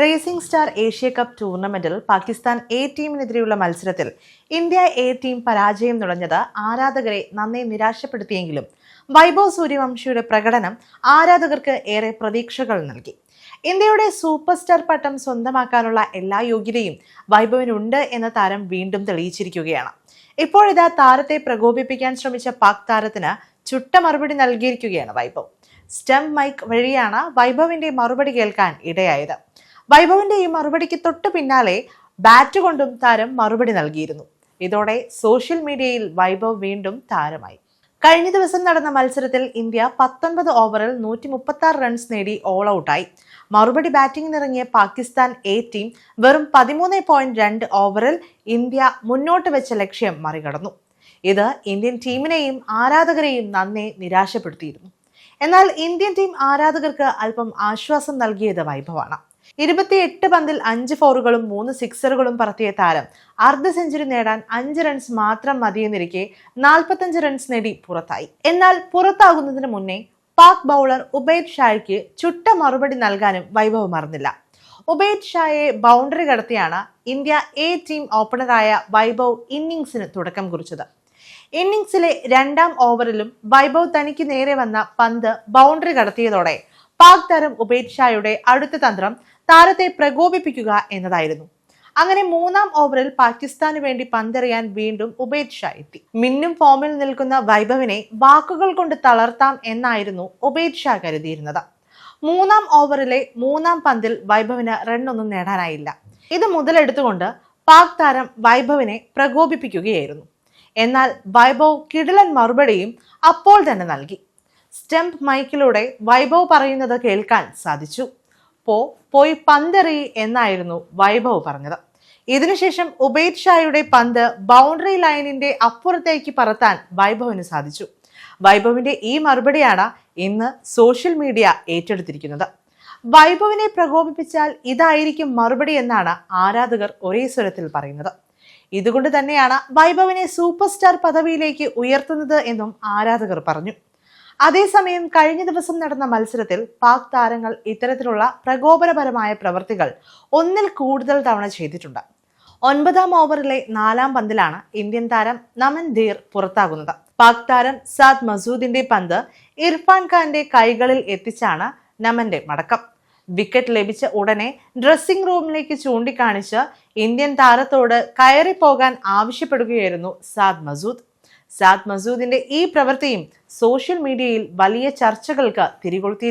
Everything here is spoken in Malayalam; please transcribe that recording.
റേസിംഗ് സ്റ്റാർ ഏഷ്യ കപ്പ് ടൂർണമെന്റിൽ പാകിസ്ഥാൻ എ ടീമിനെതിരെയുള്ള മത്സരത്തിൽ ഇന്ത്യ എ ടീം പരാജയം നുഴഞ്ഞത് ആരാധകരെ നന്നേ നിരാശപ്പെടുത്തിയെങ്കിലും വൈഭവ് സൂര്യവംശിയുടെ പ്രകടനം ആരാധകർക്ക് ഏറെ പ്രതീക്ഷകൾ നൽകി. ഇന്ത്യയുടെ സൂപ്പർ സ്റ്റാർ പട്ടം സ്വന്തമാക്കാനുള്ള എല്ലാ യോഗ്യതയും വൈഭവിനുണ്ട് എന്ന താരം വീണ്ടും തെളിയിച്ചിരിക്കുകയാണ്. ഇപ്പോഴിതാ താരത്തെ പ്രകോപിപ്പിക്കാൻ ശ്രമിച്ച പാക് താരത്തിന് ചുട്ട മറുപടി നൽകിയിരിക്കുകയാണ് വൈഭവ്. സ്റ്റെം മൈക്ക് വഴിയാണ് വൈഭവിന്റെ മറുപടി കേൾക്കാൻ ഇടയായത്. വൈഭവിന്റെ ഈ മറുപടിക്ക് തൊട്ടു പിന്നാലെ ബാറ്റ് കൊണ്ടും താരം മറുപടി നൽകിയിരുന്നു. ഇതോടെ സോഷ്യൽ മീഡിയയിൽ വൈഭവ് വീണ്ടും താരമായി. കഴിഞ്ഞ ദിവസം നടന്ന മത്സരത്തിൽ ഇന്ത്യ പത്തൊൻപത് ഓവറിൽ നൂറ്റി മുപ്പത്തി ആറ് റൺസ് നേടി ഓൾ ഔട്ടായി മറുപടി ബാറ്റിംഗിനിറങ്ങിയ പാകിസ്ഥാൻ എ ടീം വെറും പതിമൂന്ന് പോയിന്റ് രണ്ട് ഓവറിൽ ഇന്ത്യ മുന്നോട്ട് വെച്ച ലക്ഷ്യം മറികടന്നു. ഇത് ഇന്ത്യൻ ടീമിനെയും ആരാധകരെയും നന്നെ നിരാശപ്പെടുത്തിയിരുന്നു. എന്നാൽ ഇന്ത്യൻ ടീം ആരാധകർക്ക് അല്പം ആശ്വാസം നൽകിയത് വൈഭവാണ്. ഇരുപത്തിയെട്ട് പന്തിൽ അഞ്ച് ഫോറുകളും മൂന്ന് സിക്സറുകളും പറത്തിയ താരം. അർദ്ധ സെഞ്ചുറി നേടാൻ അഞ്ച് റൺസ് മാത്രം മതിയെന്നിരിക്കെ നാൽപ്പത്തഞ്ച് റൺസ് നേടി പുറത്തായി. എന്നാൽ പുറത്താകുന്നതിന് മുന്നേ പാക് ബൗളർ ഉബൈദ് ഷായ്ക്ക് ചുട്ട മറുപടി നൽകാനും വൈഭവ് മറന്നില്ല. ഉബൈദ് ഷായെ ബൗണ്ടറി കടത്തിയാണ് ഇന്ത്യ എ ടീം ഓപ്പണറായ വൈഭവ് ഇന്നിംഗ്സിന് തുടക്കം കുറിച്ചത്. ഇന്നിംഗ്സിലെ രണ്ടാം ഓവറിലും വൈഭവ് തനിക്ക് നേരെ വന്ന പന്ത് ബൗണ്ടറി കടത്തിയതോടെ പാക് താരം ഉബൈദ് അടുത്ത തന്ത്രം താരത്തെ പ്രകോപിപ്പിക്കുക എന്നതായിരുന്നു. അങ്ങനെ മൂന്നാം ഓവറിൽ പാകിസ്ഥാന് വേണ്ടി പന്തെറിയാൻ വീണ്ടും ഉബേദ് ഷാ എത്തി. മിന്നും ഫോമിൽ നിൽക്കുന്ന വൈഭവിനെ വാക്കുകൾ കൊണ്ട് തളർത്താം എന്നായിരുന്നു ഉബേദ് ഷാ കരുതിയിരുന്നത്. മൂന്നാം ഓവറിലെ മൂന്നാം പന്തിൽ വൈഭവിന് റണ്ണൊന്നും നേടാനായില്ല. ഇത് മുതലെടുത്തുകൊണ്ട് പാക് താരം വൈഭവിനെ പ്രകോപിപ്പിക്കുകയായിരുന്നു. എന്നാൽ വൈഭവ് കിടിലൻ മറുപടിയും അപ്പോൾ തന്നെ നൽകി. സ്റ്റെംപ് മൈക്കിലൂടെ വൈഭവ് പറയുന്നത് കേൾക്കാൻ സാധിച്ചു. പോ പോയി പന്തെറി എന്നായിരുന്നു വൈഭവ് പറഞ്ഞത്. ഇതിനുശേഷം ഉബൈദ് ഷായുടെ പന്ത് ബൗണ്ടറി ലൈനിന്റെ അപ്പുറത്തേക്ക് പറത്താൻ വൈഭവിന് സാധിച്ചു. വൈഭവിന്റെ ഈ മറുപടിയാണ് ഇന്ന് സോഷ്യൽ മീഡിയ ഏറ്റെടുത്തിരിക്കുന്നത്. വൈഭവിനെ പ്രകോപിപ്പിച്ചാൽ ഇതായിരിക്കും മറുപടി എന്നാണ് ആരാധകർ ഒരേ സ്വരത്തിൽ പറയുന്നത്. ഇതുകൊണ്ട് തന്നെയാണ് വൈഭവിനെ സൂപ്പർ സ്റ്റാർ പദവിയിലേക്ക് ഉയർത്തുന്നത് എന്നും ആരാധകർ പറഞ്ഞു. അതേസമയം കഴിഞ്ഞ ദിവസം നടന്ന മത്സരത്തിൽ പാക് താരങ്ങൾ ഇത്തരത്തിലുള്ള പ്രകോപനപരമായ പ്രവൃത്തികൾ ഒന്നിൽ കൂടുതൽ തവണ ചെയ്തിട്ടുണ്ട്. ഒൻപതാം ഓവറിലെ നാലാം പന്തിലാണ് ഇന്ത്യൻ താരം നമൻ ധീർ പുറത്താകുന്നത്. പാക് താരം സാദ് മസൂദിന്റെ പന്ത് ഇർഫാൻ ഖാന്റെ കൈകളിൽ എത്തിച്ചാണ് നമന്റെ മടക്കം. വിക്കറ്റ് ലഭിച്ച ഉടനെ ഡ്രസ്സിംഗ് റൂമിലേക്ക് ചൂണ്ടിക്കാണിച്ച് ഇന്ത്യൻ താരത്തോട് കയറിപ്പോകാൻ ആവശ്യപ്പെടുകയായിരുന്നു സാദ് മസൂദ്. സാദ് മസൂദിന്റെ ഈ പ്രവൃത്തിയും സോഷ്യൽ മീഡിയയിൽ വലിയ ചർച്ചകൾക്ക് തിരികൊളുത്തി